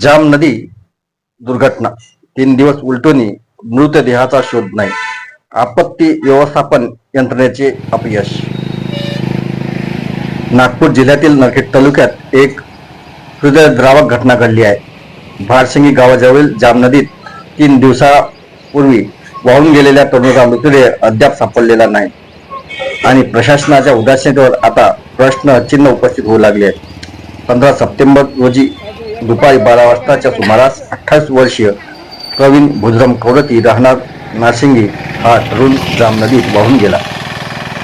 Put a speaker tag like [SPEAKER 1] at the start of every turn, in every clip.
[SPEAKER 1] जाम नदी दुर्घटना. तीन दिवस उलटून मृतदेहाचा शोध नाही. आपत्ती व्यवस्थापन यंत्रणेचे अपयश. नागपूर जिल्ह्यातील नरखेड तालुक्यात एक हृदयद्रावक घटना घडली आहे. भारसिंगी गावाजवळील जाम नदीत तीन दिवसापूर्वी वाहून गेलेल्या तरुणाचा मृतदेह अद्याप सापडलेला नाही. आणि प्रशासनाच्या उदासीनतेवर आता प्रश्न चिन्ह उपस्थित होऊ लागले आहेत. पंधरा सप्टेंबर रोजी दुपारी बारा वाजताच्या सुमारास अठ्ठावीस वर्षीय प्रवीण भुजरम कवरती राहणार नाशिंगी हा तरुण जाम नदीत वाहून गेला.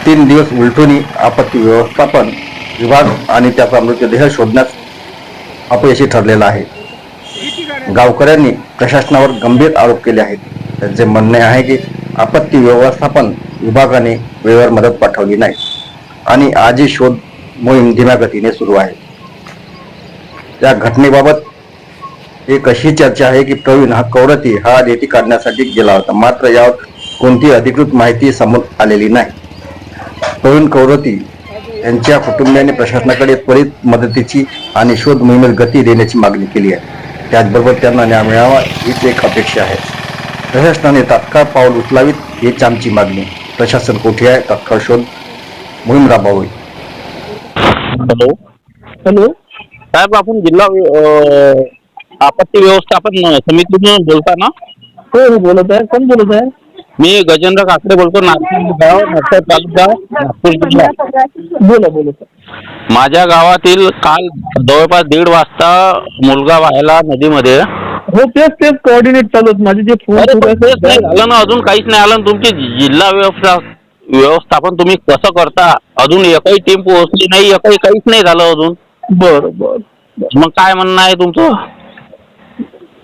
[SPEAKER 1] तीन दिवस उलटून आपत्ती व्यवस्थापन विभाग आणि त्याचा मृतदेह शोधण्यास अपयशी ठरलेला आहे. गावकऱ्यांनी प्रशासनावर गंभीर आरोप केले आहेत. त्यांचे म्हणणे आहे की आपत्ती व्यवस्थापन विभागाने वेळेवर मदत पाठवली नाही. आणि आजही शोध मोहीम धीम्या गतीने सुरू आहे. या घटनेबाबत एक अशी चर्चा आहे की प्रवीण हा कौरती हा रेती काढण्यासाठी गेला होता. मात्र यावर कोणतीही अधिकृत माहिती समोर आलेली नाही. प्रवीण कौरती यांच्या कुटुंबियांनी प्रशासनाकडे त्वरित मदतीची आणि शोध मोहिमेत गती देण्याची मागणी केली आहे. त्याचबरोबर त्यांना न्याय मिळावा हीच एक अपेक्षा आहे. प्रशासनाने तात्काळ पाऊल उचलावीत हीच आमची मागणी. प्रशासन कुठे आहे? तात्काळ शोध मोहीम राबवावी.
[SPEAKER 2] हॅलो.
[SPEAKER 3] हॅलो.
[SPEAKER 2] साहेब आपण जिल्हा अं, आपत्ती व्यवस्थापन समितीतून बोलता ना?
[SPEAKER 3] हो हो बोलत आहे. कोण बोलत आहे?
[SPEAKER 2] मी गजेंद्र काकडे बोलतो नागपूर गाव नागपूर तालुका नागपूर जिल्हा.
[SPEAKER 3] बोला बोलत आहे
[SPEAKER 2] माझ्या गावातील काल जवळपास दीड वाजता मुलगा व्हायला नदीमध्ये.
[SPEAKER 3] हो तेच तेच कोऑर्डिनेट चालू आहेत माझे जे फोन
[SPEAKER 2] अरे
[SPEAKER 3] सुरू
[SPEAKER 2] पण तेच नाही
[SPEAKER 3] आहेत
[SPEAKER 2] झालं ना अजून काहीच नाही आलं. ना तुमची जिल्हा व्यवस्था व्यवस्थापन तुम्ही कसं करता? अजून एकही टीम पोहोचली नाही एकही काहीच नाही झालं अजून.
[SPEAKER 3] बर बर
[SPEAKER 2] मग काय म्हणणं आहे तुमचं?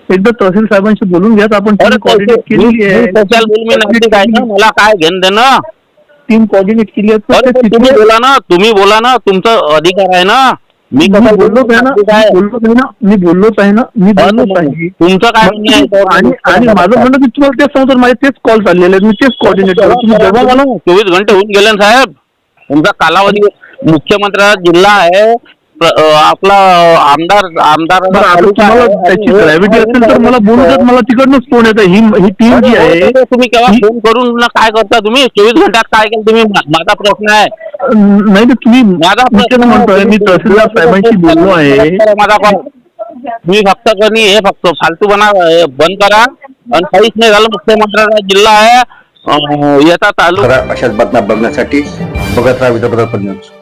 [SPEAKER 3] एकदा तहसील साहेबांशी बोलून घ्या आपण
[SPEAKER 2] अरे
[SPEAKER 3] केलेली आहे.
[SPEAKER 2] मी आहे ना मला काय घेणं देणं?
[SPEAKER 3] टीम कोऑर्डिनेट केली आहे तर
[SPEAKER 2] अरे
[SPEAKER 3] ते
[SPEAKER 2] पण तुम्ही
[SPEAKER 3] तिथे-
[SPEAKER 2] बोला ना तुम्ही बोला ना तुमचं अधिकार आहे ना. मी
[SPEAKER 3] मी
[SPEAKER 2] कसं
[SPEAKER 3] बोललोच आहे ना. मी बोललोच आहे ना मी बोललोच आहे ना मी बोललोच आहे.
[SPEAKER 2] तुमचं काय म्हणणं आहे? त्यावर?
[SPEAKER 3] आणि आणि माझं म्हणणं की तुम्हाला तेच सांगतो माझे तेच कॉल चाललेले आहेत मी तेच कोऑर्डिनेट करतो तुम्ही जेव्हा मला
[SPEAKER 2] चोवीस घंटे होऊन गेले ना साहेब. तुमचा कालावधी मुख्यमंत्र्याचा जिल्हा आहे आपला आमदार आमदार
[SPEAKER 3] बरं आता तुम्हाला त्याची ग्रॅव्हिटी असेल तर मला बोलू देत मला तिकडनंच फोन येत ही ही टीम जी आहे
[SPEAKER 2] तुम्ही केव्हा
[SPEAKER 3] ही-
[SPEAKER 2] फोन करून ना काय करता तुम्ही? चोवीस घंट्यात काय केलं तुम्ही? मा- माझा प्रश्न आहे.
[SPEAKER 3] नाही तर तुम्ही
[SPEAKER 2] माझा
[SPEAKER 3] मी तेच म्हणतोय मी तहसीलदार साहेबांशी बोललो आहे.
[SPEAKER 2] माझा तुम्ही फक्त कधी हे फक्त फालतूपणा हे बंद करा. आणि काहीच नाही झालं मुख्यमंत्र्याचा जिल्हा आहे. याचा तालुका
[SPEAKER 1] अशाच बातम्या बघण्यासाठी बघत राहा विदर्भ न्यूज.